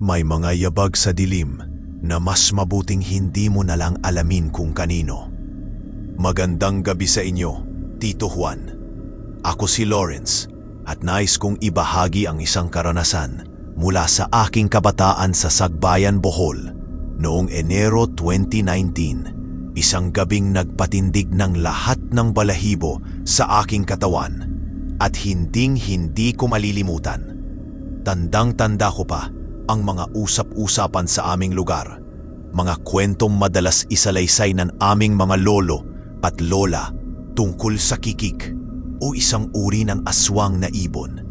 May mga yabag sa dilim na mas mabuting hindi mo na lang alamin kung kanino. Magandang gabi sa inyo, Tito Juan. Ako si Lawrence at nais kong ibahagi ang isang karanasan mula sa aking kabataan sa Sagbayan, Bohol noong Enero 2019. Isang gabing nagpatindig ng lahat ng balahibo sa aking katawan at hinding-hindi ko malilimutan. Tandang-tanda ko pa ang mga usap-usapan sa aming lugar, mga kwentong madalas isalaysay ng aming mga lolo at lola tungkol sa kikik o isang uri ng aswang na ibon.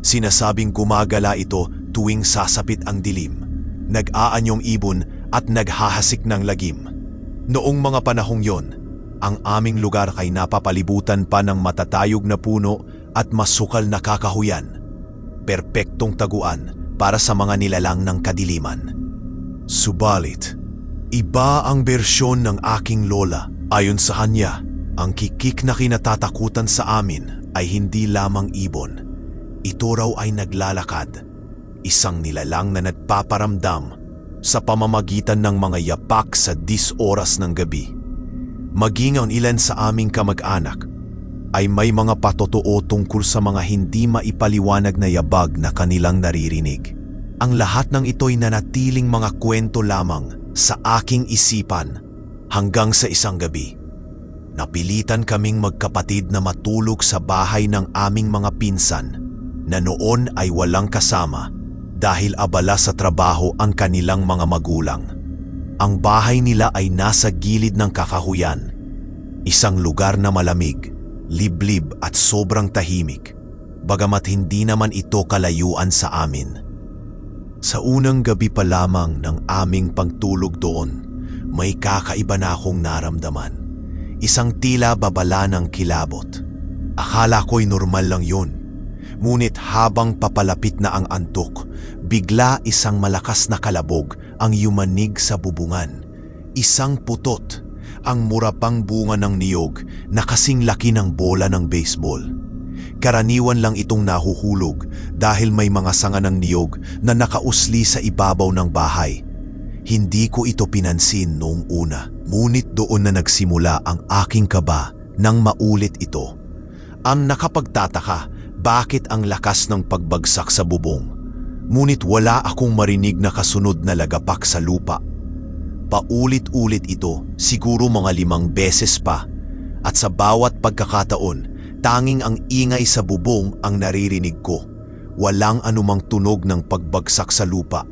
Sinasabing gumagala ito tuwing sasapit ang dilim, nag-aanyong ibon at naghahasik ng lagim. Noong mga panahong yon, ang aming lugar ay napapalibutan pa ng matatayog na puno at masukal na kakahuyan. Perpektong taguan para sa mga nilalang ng kadiliman. Subalit, iba ang bersyon ng aking lola. Ayon sa kanya, ang kikik na kinatatakutan sa amin ay hindi lamang ibon. Ito raw ay naglalakad. Isang nilalang na nagpaparamdam sa pamamagitan ng mga yapak sa 10 oras ng gabi. Maging ang ilan sa aming kamag-anak ay may mga patotoo tungkol sa mga hindi maipaliwanag na yabag na kanilang naririnig. Ang lahat ng ito'y nanatiling mga kwento lamang sa aking isipan hanggang sa isang gabi. Napilitan kaming magkapatid na matulog sa bahay ng aming mga pinsan na noon ay walang kasama dahil abala sa trabaho ang kanilang mga magulang. Ang bahay nila ay nasa gilid ng kakahuyan, isang lugar na malamig liblib at sobrang tahimik, bagamat hindi naman ito kalayuan sa amin. Sa unang gabi pa lamang ng aming pagtulog doon, may kakaiba na akong naramdaman. Isang tila babala ng kilabot. Akala ko'y normal lang yun. Ngunit habang papalapit na ang antok, bigla isang malakas na kalabog ang yumanig sa bubungan. Isang putot ang murapang bunga ng niyog na kasing laki ng bola ng baseball. Karaniwan lang itong nahuhulog dahil may mga sanga ng niyog na nakausli sa ibabaw ng bahay. Hindi ko ito pinansin noong una, ngunit doon na nagsimula ang aking kaba nang maulit ito. Ang nakapagtataka bakit ang lakas ng pagbagsak sa bubong. Ngunit wala akong marinig na kasunod na lagapak sa lupa Paulit-ulit ito, siguro mga limang beses pa. At sa bawat pagkakataon, tanging ang ingay sa bubong ang naririnig ko. Walang anumang tunog ng pagbagsak sa lupa.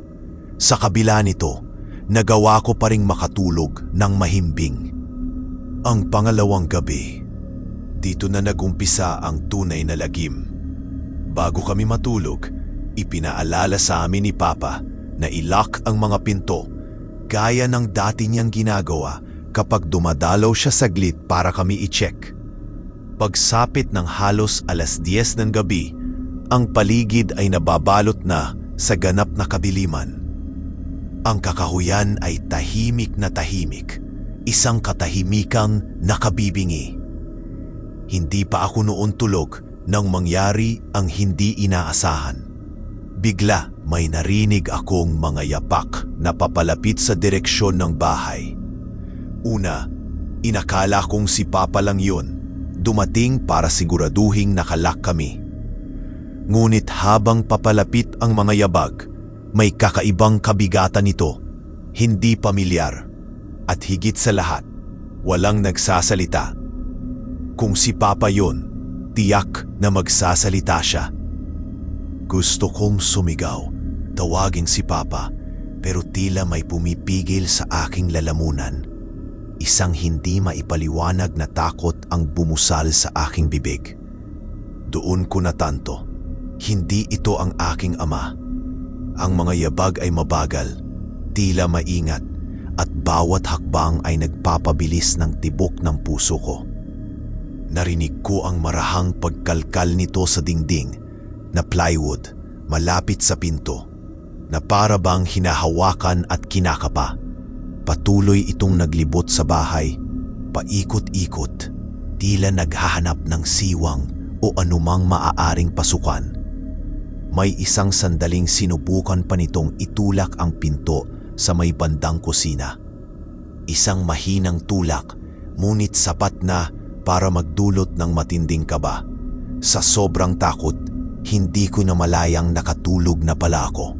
Sa kabila nito, nagawa ko pa ring makatulog ng mahimbing. Ang pangalawang gabi, dito na nagumpisa ang tunay na lagim. Bago kami matulog, ipinaalala sa amin ni Papa na ilock ang mga pinto gaya ng dati niyang ginagawa kapag dumadalaw siya saglit para kami i-check. Pagsapit ng halos alas 10 ng gabi, ang paligid ay nababalot na sa ganap na kabiliman. Ang kakahuyan ay tahimik na tahimik, isang katahimikang nakabibingi. Hindi pa ako noon tulog nang mangyari ang hindi inaasahan. Bigla may narinig akong mga yapak na papalapit sa direksyon ng bahay. Una, inakala kong si Papa lang yun, dumating para siguraduhing nakalak kami. Ngunit habang papalapit ang mga yabag, may kakaibang kabigatan nito, hindi pamilyar, at higit sa lahat, walang nagsasalita. Kung si Papa yon, tiyak na magsasalita siya. Gusto kong sumigaw, tawagin si Papa, pero tila may pumipigil sa aking lalamunan. Isang hindi maipaliwanag na takot ang bumusal sa aking bibig. Doon ko natanto, hindi ito ang aking ama. Ang mga yabag ay mabagal, tila maingat, at bawat hakbang ay nagpapabilis ng tibok ng puso ko. Narinig ko ang marahang pagkalkal nito sa dingding na plywood malapit sa pinto na para bang hinahawakan at kinakapa. Patuloy itong naglibot sa bahay, paikot-ikot, tila naghahanap ng siwang o anumang maaaring pasukan. May isang sandaling sinubukan pa nitong itulak ang pinto sa may bandang kusina. Isang mahinang tulak, ngunit sapat na para magdulot ng matinding kaba. Sa sobrang takot, hindi ko na malayang nakatulog na pala ako.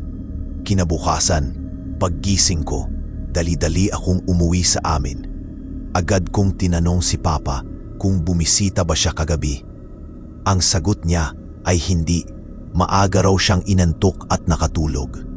Kinabukasan, paggising ko, dali-dali akong umuwi sa amin. Agad kong tinanong si Papa kung bumisita ba siya kagabi. Ang sagot niya ay hindi. Maaga raw siyang inantok at nakatulog.